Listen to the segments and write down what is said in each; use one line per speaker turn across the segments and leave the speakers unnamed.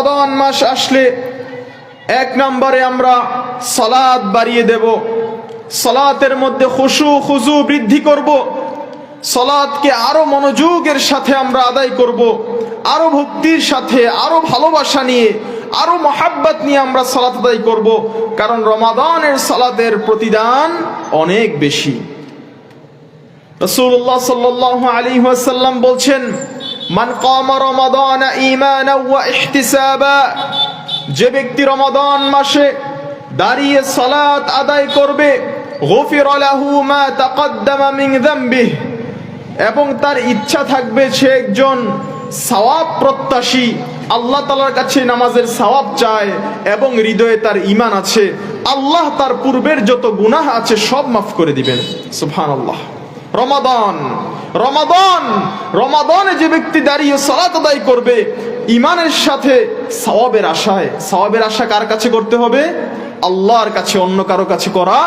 রমাদান মাস আসলে এক নম্বরে আমরা সালাদ বাড়িয়ে দেব। সালাতের মধ্যে খুশু, খুজু বৃদ্ধি করব। সালাদকে আরও মনোযোগের সাথে আমরা আদায় করব। আরও ভক্তির সাথে, আরও ভালোবাসা নিয়ে, আরও মহাব্বত নিয়ে আমরা সালাত আদায় করব। কারণ রমাদানের সালাতের প্রতিদান অনেক বেশি। রসুল্লাহ সাল্লাহ আলী ওয়াসাল্লাম বলছেন মান কামা রমাদান ঈমানা ওয়া ইহতিসাবা, যে ব্যক্তি রমাদান মাসে দাঁড়িয়ে সালাত আদায় করবে, গফির লাহু মা তাকদ্দামা মিন যামবিহি, এবং তার ইচ্ছা থাকবে সে একজন সওয়াব প্রত্যাশী, আল্লাহ তালার কাছে নামাজের সওয়াব চায় এবং হৃদয়ে তার ইমান আছে, আল্লাহ তার পূর্বের যত গুনাহ আছে সব মাফ করে দিবেন। সুবহানাল্লাহ। রমাদান। রমাদান, রমাদনে যে ব্যক্তি দাঁড়িয়ে সলাত আদায় করবে ইমানের সাথে সওয়াবের আশায়, সওয়াবের আশা কার কাছে করতে হবে? আল্লাহর কাছে, অন্য কারও কাছে করা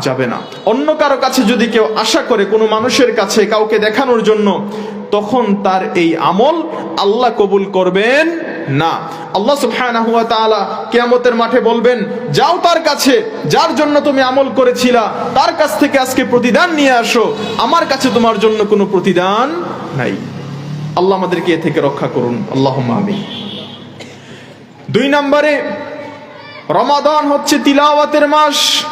যাবে না। অন্য কারও কাছে যদি কেউ আশা করে কোনো মানুষের কাছে কাউকে দেখানোর জন্য, তখন তার এই আমল আল্লাহ কবুল করবেন না। আল্লাহ সুবহানাহু ওয়া তাআলা কিয়ামতের মাঠে বলবেন, যাও তার কাছে, যার জন্য তুমি আমল করেছিলা, তার কাছ থেকে আজকে প্রতিদান নিয়ে আসো। আমার কাছে তোমার জন্য কোনো প্রতিদান নাই। আল্লাহ আমাদেরকে এ থেকে রক্ষা করুন। আল্লাহ আমিন। দুই নম্বরে, রমাদান হচ্ছে তিলাওয়াতের মাস,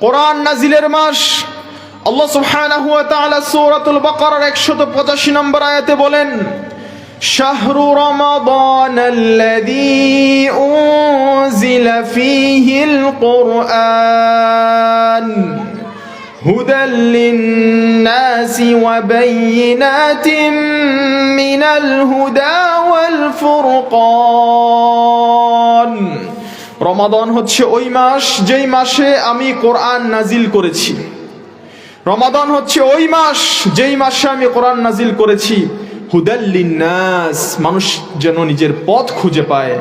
কোরআন নাজিলের মাস। আল্লাহ সুবহানাহু ওয়া তাআলা সূরাতুল বাকারার 185 নম্বর আয়াতে বলেন شهر رمضان الذي أنزل فيه القرآن هدى للناس وبينات من الهدى والفرقان রমাদান হচ্ছে ওই মাস যেই মাসে আমি কোরআন নাজিল করেছি রমাদান হচ্ছে ওই মাস যেই মাসে আমি কোরআন নাজিল করেছি হুদাল্লিনাস মানুষ যেন নিজের পথ খুঁজে পায়,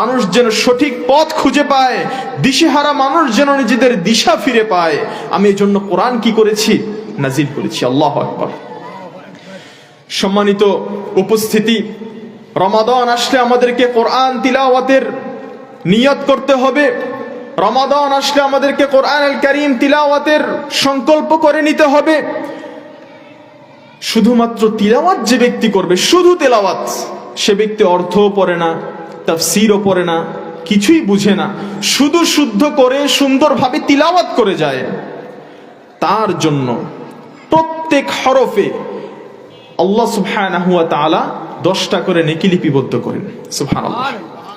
মানুষ যেন সঠিক পথ খুঁজে পায়, দিশেহারা মানুষ যেন নিজেদের দিশা ফিরে পায়। আমি এই জন্য কোরআন কি করেছি? নাজিল করেছি, আল্লাহ আকবর। সম্মানিত উপস্থিতি, রমাদান আসলে আমাদেরকে কোরআন তিলাওয়াতের নিয়ত করতে হবে। রমাদান আসলে আমাদেরকে কোরআন আল করিম তিলাওয়াতের সংকল্প করে নিতে হবে। শুধুমাত্র তিলাওয়াত যে ব্যক্তি করবে, শুধু তেলাওয়াত, সে ব্যক্তি অর্থও পড়ে না, তাফসিরও পড়ে না, কিছুই বুঝে না। শুধু শুদ্ধ করে, সুন্দরভাবে তিলাওয়াত করে যায়। তার জন্য প্রত্যেক হরফে আল্লাহ সুবহানাহু ওয়া তাআলা দশটা করে নেকি লিপিবদ্ধ করেন। সুবহানাল্লাহ।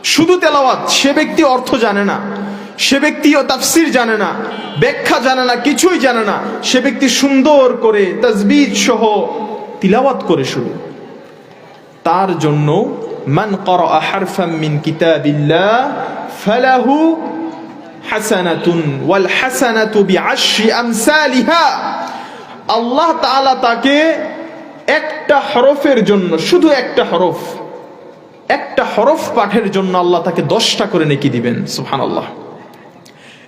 শুধু তেলাওয়াত, সে ব্যক্তি অর্থ জানে না। সে ব্যক্তিও তাফসির জানে না, ব্যাখ্যা জানে না, কিছুই জানে না। সে ব্যক্তি সুন্দর করে তাজবিদ সহ তিলাওয়াত করে শুরু তার জন্য, মান কর মিন কিতাবিল্লাহ, ফালাহু হাসানাতুন ওয়াল হাসানাতু বিআশরি আমসালিহা। আল্লাহ তাআলা তাকে একটা হরফের জন্য, শুধু একটা হরফ একটা হরফ পাঠের জন্য আল্লাহ তাকে দশটা করে নেকি দিবেন, সুবহানাল্লাহ।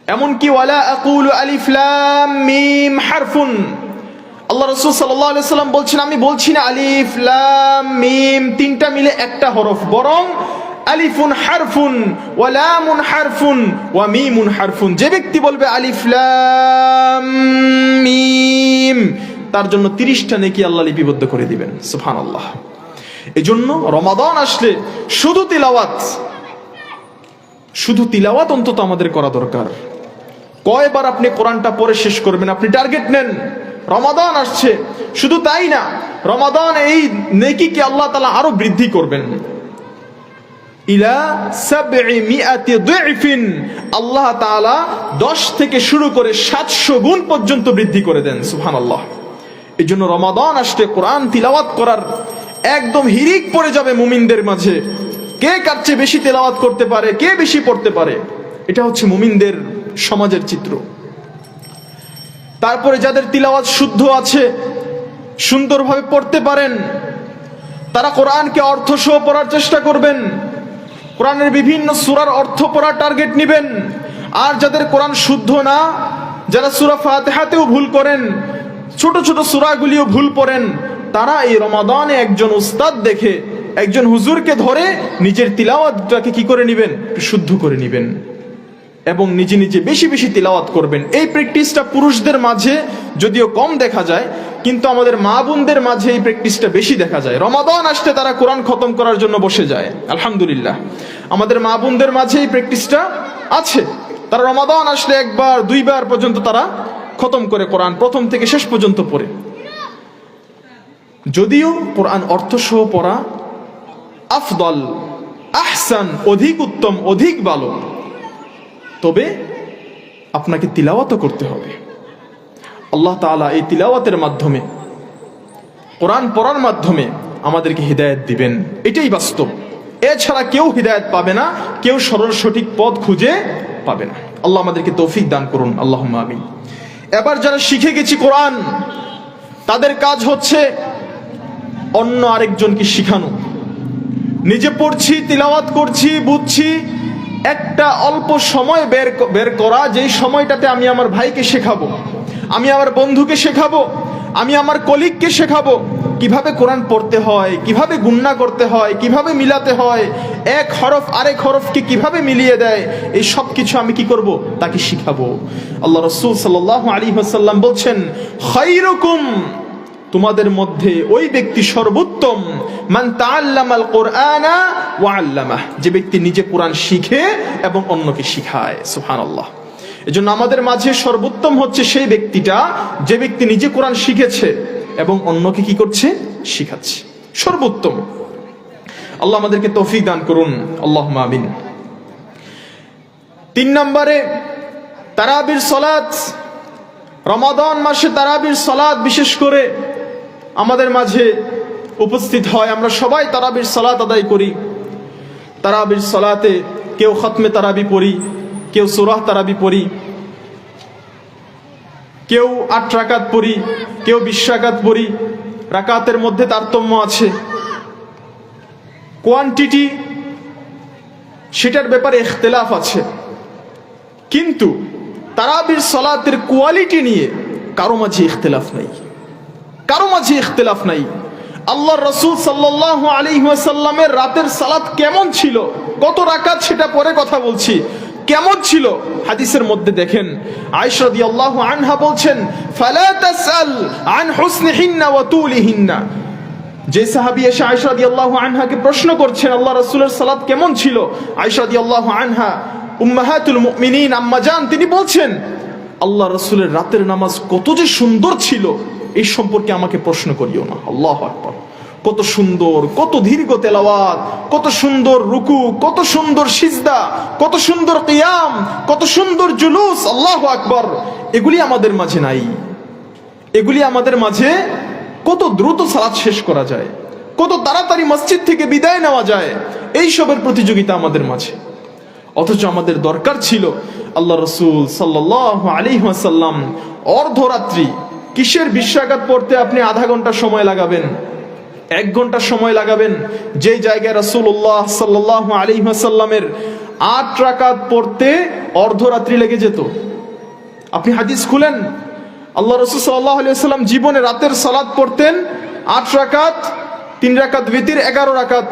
এমনকি ওয়ালা আকুল আলিফ লাম মিম হারফুন। আল্লাহ রসুল সাল্লাহ সাল্লাম বলছেন, আমি বলছি না আলিফ লাম মিম, তিনটা মিলে একটা হরফ, বরং আলিফুন হারফুন, ওয়া লামুন হারফুন, ওয়া মিমুন হারফুন। যে ব্যক্তি বলবে আলিফ লাম মিম, তার জন্য তিরিশটা নেকি আল্লাহ লিপিবদ্ধ করে দিবেন। সুবহানাল্লাহ। এজন্য রমাদান আসলে শুধু তিলাওয়াত শুধু তিলাওয়াত অন্তত আমাদের করা দরকার। কয়বার আপনি কোরআনটা পরে শেষ করবেন? আপনি টার্গেট নেন। রমাদান আসছে। শুধু তাই না, রমাদান এই নেকিকে আল্লাহ তালা আরও বৃদ্ধি করবেন। ইলা আল্লাহ তাআলা 10 থেকে শুরু করে 700 গুণ পর্যন্ত বৃদ্ধি করে দেন, সুবহানাল্লাহ। এই জন্য রমাদান আসলে কোরআন তিলাওয়াত করার একদম হিরিক পড়ে যাবে মুমিনদের মাঝে। কে কার বেশি তেলাওয়াত করতে পারে, কে বেশি পড়তে পারে? এটা হচ্ছে মুমিনদের সমাজের চিত্র। তারপরে যাদের তিলাওয়াত শুদ্ধ আছে, সুন্দরভাবে পড়তে পারেন, তারা কোরআনকে অর্থ সহ পড়ার চেষ্টা করবেন, কোরআনের বিভিন্ন সুরার অর্থ পড়ার টার্গেট নেবেন, আর যাদের কোরআন শুদ্ধ না, যারা সুরা ফাতেহাতেও ভুল করেন, ছোট ছোট সুরাগুলিও ভুল পড়েন, তারা এই রমাদানে একজন উস্তাদ দেখে, একজন হুজুরকে ধরে নিজের তিলাওয়াতটাকে কি করে নেবেন? শুদ্ধ করে নেবেন। এবং নিজে নিজে বেশি বেশি তিলাওয়াত করবেন। এই প্র্যাকটিসটা পুরুষদের মাঝে যদিও কম দেখা যায়, কিন্তু আমাদের মা বোনদের মাঝে এই প্র্যাকটিসটা বেশি দেখা যায়। রমাদান আসতে তারা কোরআন খতম করার জন্য বসে যায়। আলহামদুলিল্লাহ। আমাদের মা বোনদের মাঝে এই প্র্যাকটিসটা আছে। তারা রমাদান আসলে একবার, দুইবার পর্যন্ত তারা খতম করে কোরআন, প্রথম থেকে শেষ পর্যন্ত পড়ে। যদিও কোরআন অর্থসহ পড়া আফদল, আহসান, অধিক উত্তম, অধিক ভালো। তবে আপনাকে তিলাওয়াতও করতে হবে। আল্লাহ তাআলা এই তিলাওয়াতের মাধ্যমে, কোরআন পড়ার মাধ্যমে আমাদেরকে হৃদায়ত দিবেন। এটাই বাস্তব। এছাড়া কেউ হৃদায়ত পাবে না, কেউ সরল সঠিক পথ খুঁজে পাবে না। আল্লাহ আমাদেরকে তৌফিক দান করুন। আল্লাহ আমিন। এবার যারা শিখে গেছি কোরআন, তাদের কাজ হচ্ছে অন্য আরেকজনকে শিখানো। নিজে পড়ছি, তিলাওয়াত করছি, বুঝছি একটা অল্প সময় বের বের করা, যেই সময়টাতে আমি আমার ভাইকে শেখাবো, আমি আমার বন্ধুকে শেখাবো, আমি আমার কলিগকে শেখাবো, কীভাবে কোরআন পড়তে হয়, কীভাবে গুন্না করতে হয়, কীভাবে মিলাতে হয়, এক হরফ আরেক হরফকে কীভাবে মিলিয়ে দেয়, এই সব কিছু আমি কি করব? তাকে শিখাবো। আল্লাহ রসুল সাল্লাহ আলী হাসাল্লাম বলছেন খৈরকুম তোমাদের মধ্যে ওই ব্যক্তি সর্বোত্তম। মান তাআল্লামাল কোরআনা ওয়া আল্লামাহ। যে ব্যক্তি নিজে কোরআন শিখে এবং অন্যকে শিখায়। সুবহানাল্লাহ। এজন্য আমাদের মাঝে সর্বোত্তম হচ্ছে সেই ব্যক্তিটা যে ব্যক্তি নিজে কোরআন শিখেছে এবং অন্যকে কি করছে? শিখাচ্ছে। সর্বোত্তম। আল্লাহ আমাদেরকে তৌফিক দান করুন। আল্লাহ আমিন। তিন নম্বরে, তারাবির সলাত রমাদান মাসে তারাবির সলাদ বিশেষ করে আমাদের মাঝে উপস্থিত হয়। আমরা সবাই তারাবির সালাত আদায় করি। তারাবির সালাতে কেউ খতমে তারাবি পড়ি, কেউ সুরাহ তারাবি পড়ি, কেউ আট রাকাত পড়ি, কেউ বিশ রাকাত পড়ি। রাকাতের মধ্যে তারতম্য আছে। কোয়ান্টিটি সেটার ব্যাপারে ইখতলাফ আছে। কিন্তু তারাবির সলাতের কোয়ালিটি নিয়ে কারও মাঝে ইখতলাফ নাই। কারও মাঝে ইখতলাফ নাই। আল্লাহ রসুল সাল্লাহ আলী সাল্লামের রাতের সালাত কেমন ছিল? কত রাকাত সেটা পরে কথা বলছি। কেমন ছিল? হাদিসের মধ্যে দেখেন। আয়সরদি আল্লাহ আনহা বলছেন আন যে সাহাবি এসে আয়সা রাদিয়াল্লাহু আনহাকে প্রশ্ন করছেন আল্লাহ রাসূলের সালাত কেমন ছিল? আয়সা রাদিয়াল্লাহু আনহা, উম্মাহাতুল মুমিনিন আম্মা তিনি বলছেন আল্লাহ রাসূলের রাতের নামাজ কত যে সুন্দর ছিল। এই সম্পর্কে আমাকে প্রশ্ন করিও না। আল্লাহ আকবর। কত সুন্দর, কত দীর্ঘ তেলাওয়াত, কত সুন্দর রুকু, কত সুন্দর সিজদা, কত সুন্দর কিয়াম, কত সুন্দর জুলুস, আল্লাহ আকবর। এগুলি আমাদের মাঝে নাই। এগুলি আমাদের মাঝে কত দ্রুত সালাত শেষ করা যায়, কত তাড়াতাড়ি মসজিদ থেকে বিদায় নেওয়া যায় এই সবের প্রতিযোগিতা আমাদের মাঝে। অথচ আমাদের দরকার ছিল আল্লাহ রসুল সাল্লাহ আলী সাল্লাম অর্ধরাত্রি কিসের বিশ্বাঘাত পড়তে আপনি আধা ঘণ্টা সময় লাগাবেন? এক ঘণ্টা সময় লাগাবেন। যেই জায়গায় রসুল্লাহ সাল্লাহ আলী সাল্লামের আট রাকাত পড়তে অর্ধরাত্রি লেগে যেত। আপনি হাদিস খুলেন? আল্লাহ রসুল সাল্লাহ সাল্লাম জীবনে রাতের সালাদ পড়তেন আট রাকাত, তিন রাকাত ভিতির, এগারো রাকাত।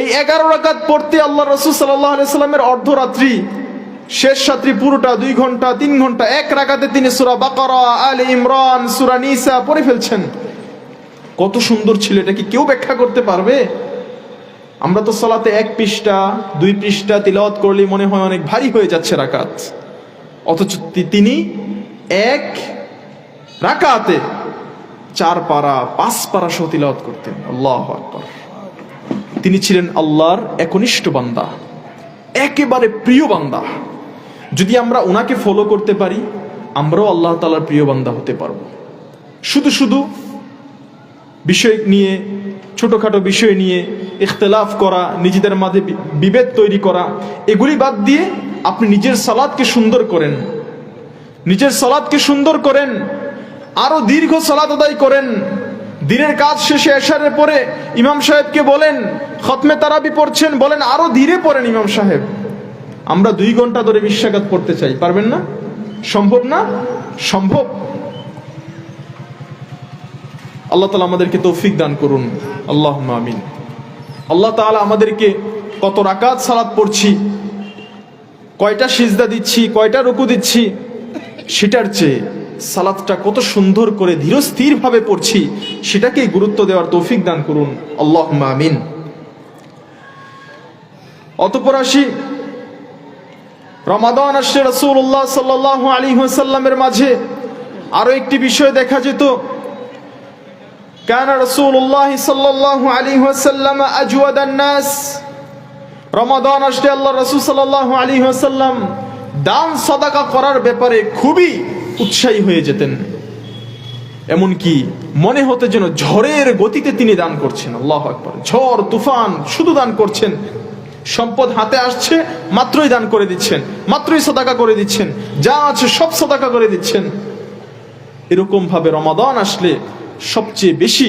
এই এগারো রাকাত পড়তে আল্লাহ রসুল সাল্লাহ সাল্লামের অর্ধরাত্রি শেষ রাত্রি পুরোটা দুই ঘণ্টা, তিন ঘণ্টা, এক রাকাতে তিনি সুরা বাকরা, আল ইমরান, সুরা নিসা পড়ে ফেলছেন। কত সুন্দর ছিল, এটা কি কেউ ব্যাখ্যা করতে পারবে? আমরা তো সলাতে এক পৃষ্ঠা, দুই পৃষ্ঠা তিলাওয়াত করলে মনে হয় অনেক ভারী হয়ে যাচ্ছে রাকাত। অথচ তিনি এক রাকাতে চার পারা, পাঁচ পারা সহ তিলাওয়াত করতেন। আল্লাহ আকবার। তিনি ছিলেন আল্লাহর একনিষ্ঠ বান্দা, একেবারে প্রিয় বান্দা। যদি আমরা ওনাকে ফলো করতে পারি, আমরাও আল্লাহ তালার প্রিয় বান্দা হতে পারব। শুধু শুধু বিষয় নিয়ে, ছোটোখাটো বিষয় নিয়ে, ইখতলাফ করা, নিজেদের মাঝে বিভেদ তৈরি করা, এগুলি বাদ দিয়ে আপনি নিজের সালাদকে সুন্দর করেন। নিজের সালাদকে সুন্দর করেন আরও দীর্ঘ সালাদ আদায় করেন। দিনের কাজ শেষে এশারের পরে ইমাম সাহেবকে বলেন, খতমে তারাবি পড়ছেন? বলেন আরও ধীরে পড়েন ইমাম সাহেব। আমরা দুই ঘণ্টা ধরে বিশ্বাঘাত পড়তে চাই, পারবেন না? সম্ভব না? সম্ভব? আল্লাহ তালা আমাদেরকে তৌফিক দান করুন। আল্লাহ আমিন। আল্লাহ তাআলা আমাদেরকে কত রাকাত সালাত পড়ছি, কয়টা সিজদা দিচ্ছি, কয়টা রুকু দিচ্ছি, সেটার চেয়ে সালাদটা কত সুন্দর করে ধীরস্থির ভাবে পড়ছি, সেটাকে গুরুত্ব দেওয়ার তৌফিক দান করুন। আল্লাহ আমিন। অতপর আসি রমাদান আসলে রসুল্লাহ সাল্লাহ আলী সাল্লামের মাঝে আরো একটি বিষয় দেখা যেত كان رسول الله صلى الله عليه وسلم أجود الناس রমাদান আসলে আল্লাহ রসুল সাল্লাহ আলী সাল্লাম দান সদাকা করার ব্যাপারে খুবই উৎসাহী হয়ে যেতেন এমনকি মনে হতে যেন ঝড়ের গতিতে তিনি দান করছেন আল্লাহ আকবর ঝড় তুফান শুধু দান করছেন সম্পদ হাতে আসছে, মাত্রই দান করে দিচ্ছেন, মাত্রই সদাকা করে দিচ্ছেন, যা আছে সব সদাকা করে দিচ্ছেন। এরকম ভাবে রমাদান আসলে সবচেয়ে বেশি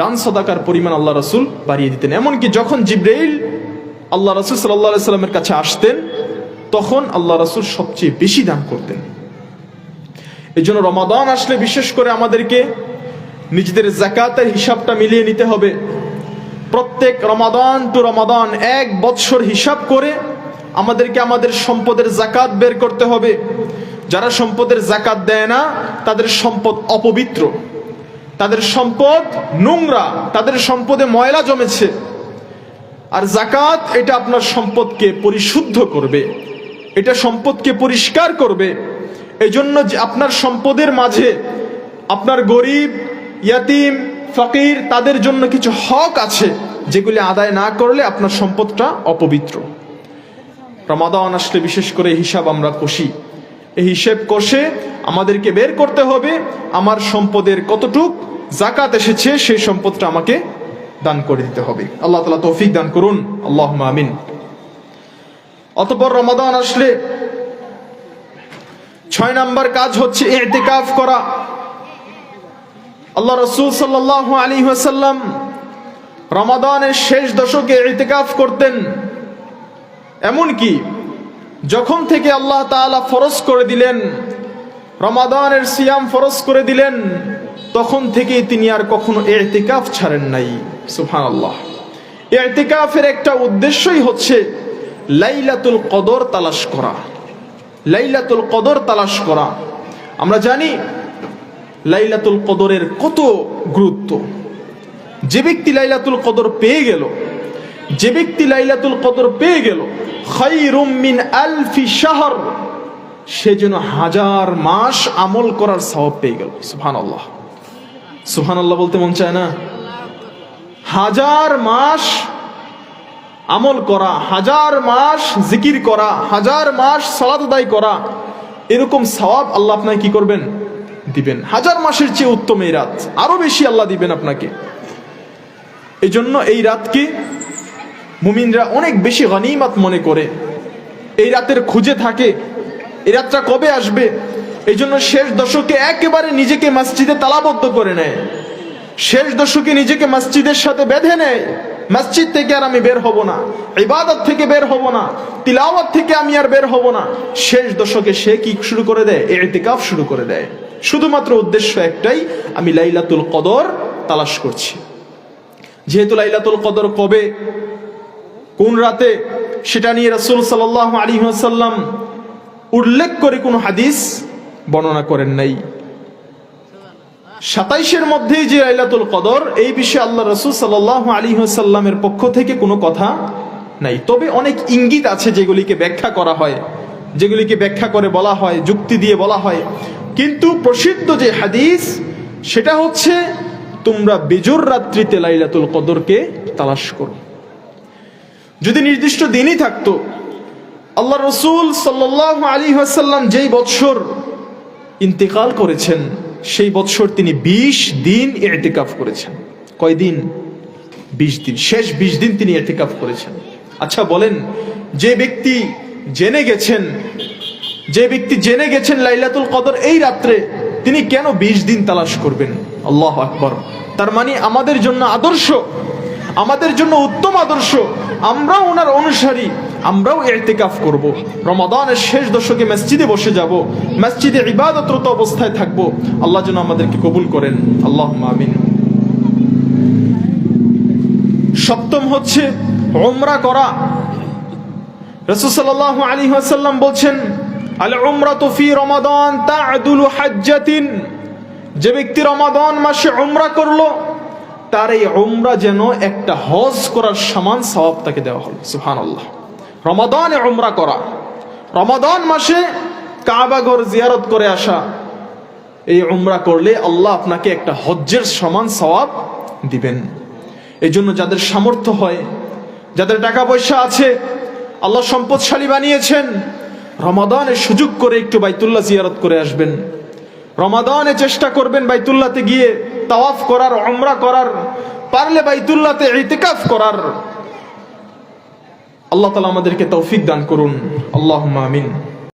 দান সদাকার পরিমাণ আল্লাহ রসুল বাড়িয়ে দিতেন। এমনকি যখন জিব্রাইল আল্লাহ রসুল সাল্লাহ সাল্লামের কাছে আসতেন, তখন আল্লাহ রসুল সবচেয়ে বেশি দান করতেন। এই জন্য রমাদান আসলে বিশেষ করে আমাদেরকে নিজেদের জাকাতের হিসাবটা মিলিয়ে নিতে হবে। প্রত্যেক রমাদান টু রমাদান এক বৎসর হিসাব করে আমাদেরকে আমাদের সম্পদের জাকাত বের করতে হবে। যারা সম্পদের জাকাত দেয় না, তাদের সম্পদ অপবিত্র। তাদের সম্পদ নোংরা, তাদের সম্পদে ময়লা জমেছে। আর জাকাত, এটা আপনার সম্পদকে পরিশুদ্ধ করবে। এটা সম্পদকে পরিষ্কার করবে। এই জন্য যে আপনার সম্পদের মাঝে আপনার গরিব, ইয়াতিম ফকির, তাদের জন্য কিছু হক আছে, যেগুলি আদায় না করলে আপনার সম্পদটা অপবিত্র। রমাদান আসলে বিশেষ করে হিসাব আমরা কষি। এই হিসেব কষে আমাদেরকে বের করতে হবে, আমার সম্পদের কতটুক জাকাত এসেছে, সেই সম্পদটা আমাকে দান করে দিতে হবে। আল্লাহ তালা তৌফিক দান করুন। আল্লাহ আমিন। অতপর রমাদান আসলে ছয় নাম্বার কাজ হচ্ছে এতেকাফ করা। আল্লাহ রসুল সাল্লাহ আলী ওয়াসাল্লাম রমাদানের শেষ দশকে এতেকাফ করতেন। এমনকি যখন থেকে আল্লাহ তাআলা ফরজ করে দিলেন, রমাদানের সিয়াম ফরজ করে দিলেন, তখন থেকেই তিনি আর কখনো এতেকাফ ছাড়েন নাই। সুফান আল্লাহ এতেকাফের একটা উদ্দেশ্যই হচ্ছে লাইলাতুল কদর তালাশ করা। লাইলাতুল কদর তালাশ করা। আমরা জানি লাইলাতুল কদরের কত গুরুত্ব? যে ব্যক্তি লাইলাতুল কদর পেয়ে গেল, যে ব্যক্তি লাইলাতুল কদর পেয়ে গেল মিন আলফি শাহর, সে যেন হাজার মাস আমল করার সওয়াব পেয়ে গেল। সুবহান আল্লাহ সুবহান আল্লাহ বলতে মন চায় না? হাজার মাস আমল করা, হাজার মাস জিকির করা, হাজার মাস সালাত আদায় করা, এরকম সওয়াব আল্লাহ আপনাকে কি করবেন? দিবেন। হাজার মাসের চেয়ে উত্তম এই রাত। আরও বেশি আল্লাহ দিবেন আপনাকে। এই জন্য এই রাতকে মুমিনরা অনেক বেশি গনিমাত মনে করে। এই রাতের খুঁজে থাকে, এই রাতটা কবে আসবে? এই জন্য শেষ দশকে একেবারে নিজেকে মসজিদে তালাবদ্ধ করে নেয়। শেষ দশকে নিজেকে মসজিদের সাথে বেঁধে নেয়। মসজিদ থেকে আর আমি বের হব না। ইবাদত থেকে বের হব না। তিলাওয়াত থেকে আমি আর বের হব না। শেষ দশকে সে কি শুরু করে দেয়? এতেকাফ শুরু করে দেয়। শুধুমাত্র উদ্দেশ্য একটাই, আমি লাইলাতুল কদর তালাশ করছি। যেহেতু লাইলাতুল কদর কবে? কোন রাতে? সেটা নিয়ে রসুল সাল আলী সাল্লাম উল্লেখ করে কোনো হাদিস বর্ণনা করেন নাই। সাতাইশের মধ্যেই যে লাইলাতুল কদর, এই বিষয়ে আল্লাহ রসুল সাল্লাহ আলী সাল্লামের পক্ষ থেকে কোনো কথা নাই। তবে অনেক ইঙ্গিত আছে যেগুলিকে ব্যাখ্যা করা হয়, যেগুলিকে ব্যাখ্যা করে বলা হয়, যুক্তি দিয়ে বলা হয়। কিন্তু প্রসিদ্ধ যে হাদিস, সেটা হচ্ছে তোমরা বেজোর রাত্রিতে লাইলাতুল কদরকে তালাশ করো। যদি নির্দিষ্ট দিনই থাকতো, আল্লাহ রসুল সাল্লাহ আলী আসাল্লাম যেই বৎসর ইন্তেকাল করেছেন, সেই বৎসর তিনি ২০ দিন এতেকাফ করেছেন। কয়দিন ২০ দিন। শেষ ২০ দিন তিনি এতেকাফ করেছেন। আচ্ছা বলেন, যে ব্যক্তি জেনে গেছেন যে ব্যক্তি জেনে গেছেন লাইলাতুল কদর এই রাত্রে, তিনি কেন ২০ দিন তালাশ করবেন? আল্লাহ আকবর। তার মানে আমাদের জন্য আদর্শ, আমাদের জন্য উত্তম আদর্শ, আমরাও ওনার অনুসারী, আমরাও এতেকাফ করব। রমাদানের শেষ দশকে মসজিদে বসে যাব, মসজিদে ইবাদতরত অবস্থায় থাকব। আল্লাহ যেন আমাদেরকে কবুল করেন। আল্লাহ আমিন। সপ্তম হচ্ছে উমরা করা। রসুসাল্লাহ আলী আসাল্লাম বলছেন আল উমরা তুফি রমাদান তাআদুলু হাজ্জাতিন। যে ব্যক্তি রমাদান মাসে উমরা করল, তার এই উমরা যেন একটা হজ করার সমান সওয়াব তাকে দেওয়া হলো। সুবহানাল্লাহ। রমাদানে উমরা করা। রমাদান মাসে কাবা ঘর জিয়ারত করে আসা, এই উমরা করলে আল্লাহ আপনাকে একটা হজ্জের সমান সওয়াব দিবেন। এই জন্য যাদের সামর্থ্য হয়, যাদের টাকা পয়সা আছে, আল্লাহ সম্পদশালী বানিয়েছেন রমাদানে সুযোগ করে একটু বাইতুল্লাহ জিয়ারত করে আসবেন। রমাদানে চেষ্টা করবেন বাইতুল্লাতে গিয়ে তাওয়াফ করার, উমরা করার, পারলে বাইতুল্লাতে ইতিকাফ করার। আল্লাহ তালা আমাদেরকে তৌফিক দান করুন। আল্লাহ আমিন।